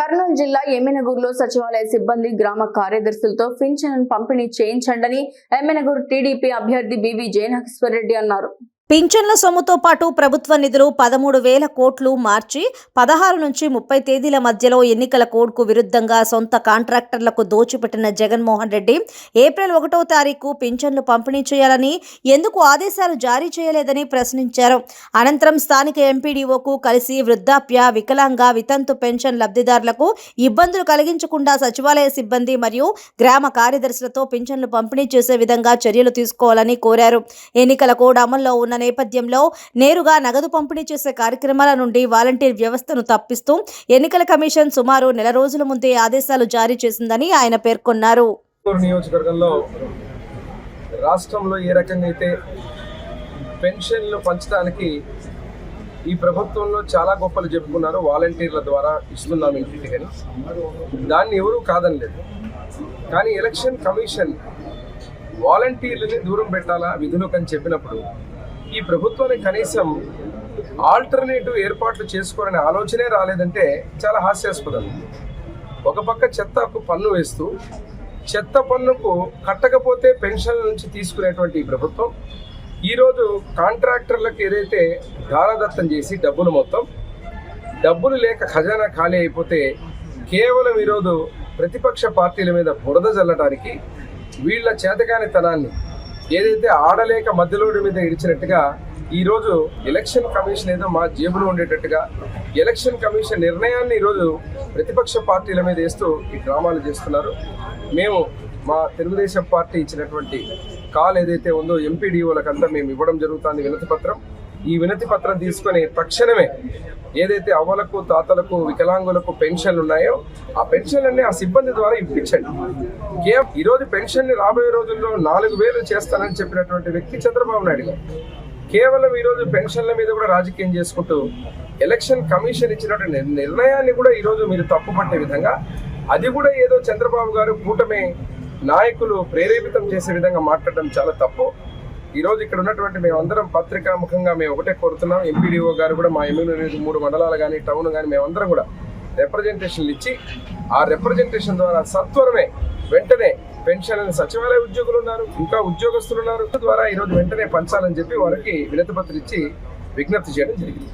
కర్నూలు జిల్లా ఎమ్మెనగూరులో సచివాలయ సిబ్బంది గ్రామ కార్యదర్శులతో పింఛన్ పంపిణీ చేయించండని ఎమ్మెనగూరు టీడీపీ అభ్యర్థి బివి జయనాగేశ్వర రెడ్డి అన్నారు. పింఛన్ల సొమ్ముతో పాటు ప్రభుత్వ నిధులు పదమూడు వేల కోట్లు మార్చి పదహారు నుంచి ముప్పై తేదీల మధ్యలో ఎన్నికల కోడ్కు విరుద్ధంగా సొంత కాంట్రాక్టర్లకు దోచిపెట్టిన జగన్మోహన్ రెడ్డి ఏప్రిల్ ఒకటో తారీఖు పింఛన్లు పంపిణీ చేయాలని ఎందుకు ఆదేశాలు జారీ చేయలేదని ప్రశ్నించారు. అనంతరం స్థానిక ఎంపీడీఓకు కలిసి వృద్ధాప్య వికలాంగ వితంతు పెన్షన్ లబ్ధిదారులకు ఇబ్బందులు కలిగించకుండా సచివాలయ సిబ్బంది మరియు గ్రామ కార్యదర్శులతో పింఛన్లు పంపిణీ చేసే విధంగా చర్యలు తీసుకోవాలని కోరారు. ఎన్నికల కోడ్ అమల్లో ఉన్న నేపథ్యంలో నేరుగా నగదు పంపిణీ చేసే కార్యక్రమాల నుండి వాలంటీర్ వ్యవస్థను తప్పిస్తూ ఎన్నికల కమిషన్ సుమారు నెల రోజుల ముందే ఆదేశాలు జారీ చేసిందని ఆయన పేర్కొన్నారు. నియోజకవర్గంలో రాష్ట్రంలో ఏ రకంగా అయితే పెన్షన్లు పంచడానికి ఈ ప్రభుత్వంలో చాలా గొప్పలు చెప్పుకున్నారు వాలంటీర్ల ద్వారా ఇస్తున్నాం ఇంటింటికని దాన్ని ఎవరూ కాదనలేదు. కానీ ఎలక్షన్ కమిషన్ వాలంటీర్లని దూరం పెట్టాలా విధులకు అని చెప్పినప్పుడు ఈ ప్రభుత్వానికి కనీసం ఆల్టర్నేటివ్ ఏర్పాట్లు చేసుకోవాలనే ఆలోచనే రాలేదంటే చాలా హాస్యాస్పదం. ఒక పక్క చెత్తకు పన్ను వేస్తూ చెత్త పన్నుకు కట్టకపోతే పెన్షన్ నుంచి తీసుకునేటువంటి ఈ ప్రభుత్వం ఈరోజు కాంట్రాక్టర్లకు ఏదైతే దానదత్తం చేసి డబ్బులు మొత్తం డబ్బులు లేక ఖజానా ఖాళీ అయిపోతే కేవలం ఈరోజు ప్రతిపక్ష పార్టీల మీద బురద చల్లడానికి వీళ్ళ చేతకానితనాన్ని ఏదైతే ఆడలేక మధ్యలోడి మీద ఇడిచినట్టుగా ఈరోజు ఎలక్షన్ కమిషన్ ఏదో మా జేబులో ఉండేటట్టుగా ఎలక్షన్ కమిషన్ నిర్ణయాన్ని ఈరోజు ప్రతిపక్ష పార్టీల మీద వేస్తూ ఈ డ్రామాలు చేస్తున్నారు. మేము మా తెలుగుదేశం పార్టీ ఇచ్చినటువంటి కాల్ ఏదైతే ఉందో ఎంపీడీఓలకంతా మేము ఇవ్వడం జరుగుతుంది వినతి పత్రం. ఈ వినతి పత్రం తీసుకొని తక్షణమే ఏదైతే అవ్వలకు తాతలకు వికలాంగులకు పెన్షన్లు ఉన్నాయో ఆ పెన్షన్లన్నీ ఆ సిబ్బంది ద్వారా ఇప్పించండి. కేవలం ఈరోజు పెన్షన్ని రాబోయే రోజుల్లో నాలుగు వేలు చేస్తానని చెప్పినటువంటి వ్యక్తి చంద్రబాబు నాయుడు గారు. కేవలం ఈరోజు పెన్షన్ల మీద కూడా రాజకీయం చేసుకుంటూ ఎలక్షన్ కమిషన్ ఇచ్చినటువంటి నిర్ణయాన్ని కూడా ఈరోజు మీరు తప్పుపట్టే విధంగా అది కూడా ఏదో చంద్రబాబు గారు కూటమి నాయకులు ప్రేరేపితం చేసే విధంగా మాట్లాడడం చాలా తప్పు. ఈరోజు ఇక్కడ ఉన్నటువంటి మేమందరం పత్రికా ముఖంగా మేము ఒకటే కోరుతున్నాం. ఎంపీడీఓ గారు కూడా మా ఎమ్మెల్యే మూడు మండలాలు కానీ టౌన్ కానీ మేమందరం కూడా రిప్రజెంటేషన్లు ఇచ్చి ఆ రిప్రజెంటేషన్ ద్వారా సత్వరమే వెంటనే పెన్షన్ సచివాలయ ఉద్యోగులు ఉన్నారు ఇంకా ఉద్యోగస్తులు ఉన్నారు. ద్వారా ఈరోజు వెంటనే పంచాలని చెప్పి వారికి వినతి పత్రం ఇచ్చి విజ్ఞప్తి చేయడం జరిగింది.